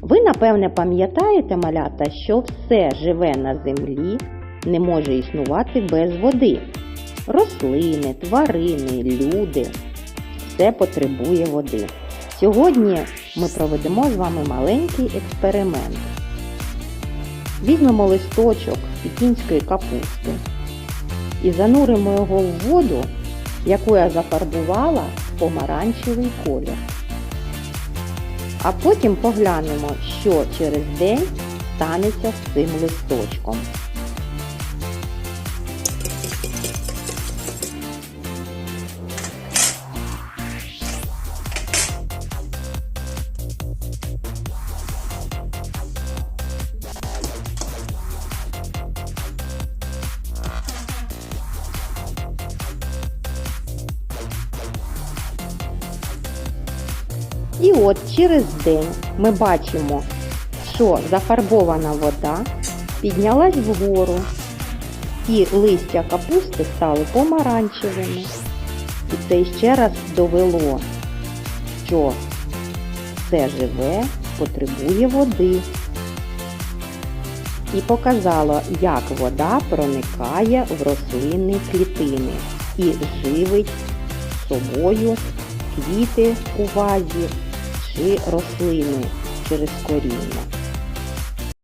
Ви, напевне, пам'ятаєте, малята, що все живе на землі не може існувати без води. Рослини, тварини, люди все потребує води. Сьогодні ми проведемо з вами маленький експеримент. Візьмемо листочок пекінської капусти і зануримо його в воду, яку я зафарбувала помаранчевий колір. А потім поглянемо, що через день станеться з цим листочком. І от через день ми бачимо, що зафарбована вода піднялась вгору, і листя капусти стали помаранчевими. І це ще раз довело, що все живе потребує води. І показало, як вода проникає в рослинні клітини і живить собою квіти у вазі чи рослини через коріння.